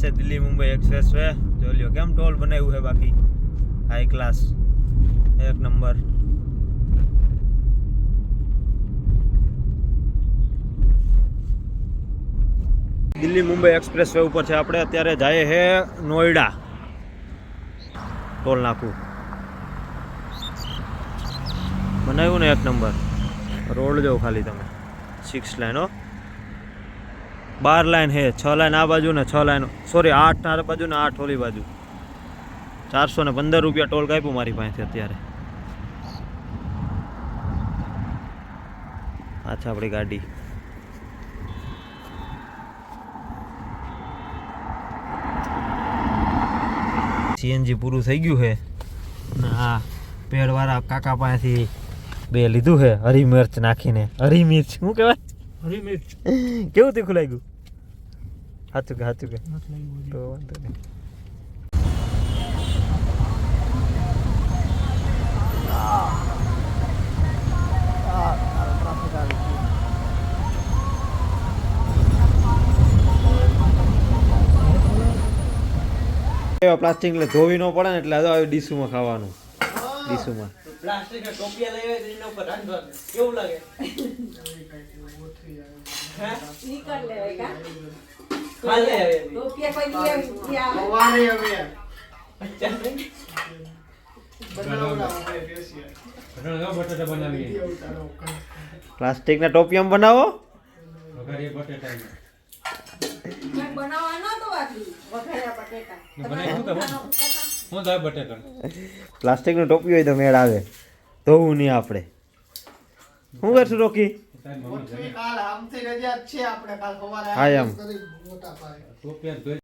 છે, Delhi Mumbai express way જોઈ લ્યો, કેમ ટોલ બનાવ્યું છે બાકી? હાઈ ક્લાસ એક number. Delhi Mumbai express way ઉપર છે આપણે. અત્યારે જઈએ છે નોઈડા. ટોલ નાકું. બનાવ્યું ને એક નંબર. રોડ જો ખાલી તમે. સિક્સ લાઈન હો. બાર લાઈન હે છ લાઈન આ બાજુ ને છ લાઈન સોરી આઠ આ બાજુ ને આઠ ઓલી બાજુ. ચારસો ને પંદર રૂપિયા ટોલ કાપ્યું મારી પાસેથી અત્યારે. આ છે આપણી ગાડી. સીએનજી પૂરું થઈ ગયું છે. ને આ પેડવાળા કાકા પાસેથી બે લીધું છે હરી મિર્ચ નાખીને. હરી મિર્ચ શું કહેવાય? હરી મિર્ચ. કેવું તીખું લાગ્યું? સાચું કે સાચું કે. તો વાંધો નહીં. એવા પ્લાસ્ટિક એટલે ધોવી ન પડે ને એટલે આ તો ડીશુમાં ખાવાનું. ડીશુમાં. પ્લાસ્ટિક ટોપિયા લઈ આવે એના ઉપર રાંધવાનું કેવું લાગે? નીકળ લેવાય કા? કાલે આવે રૂપિયા કોઈ દી આવે. પ્લાસ્ટિક વઘાર્યા બટેટા. બનાવી? હું બટાટા? પ્લાસ્ટિકનો ટોપી હોય તો મેળ આવે. ધોવું નહીં આપણે. શું કરશું રોકી? કાલ આમથી રજા જ છે આપણે કાલ સવારે હા એમ. જ ધોઈ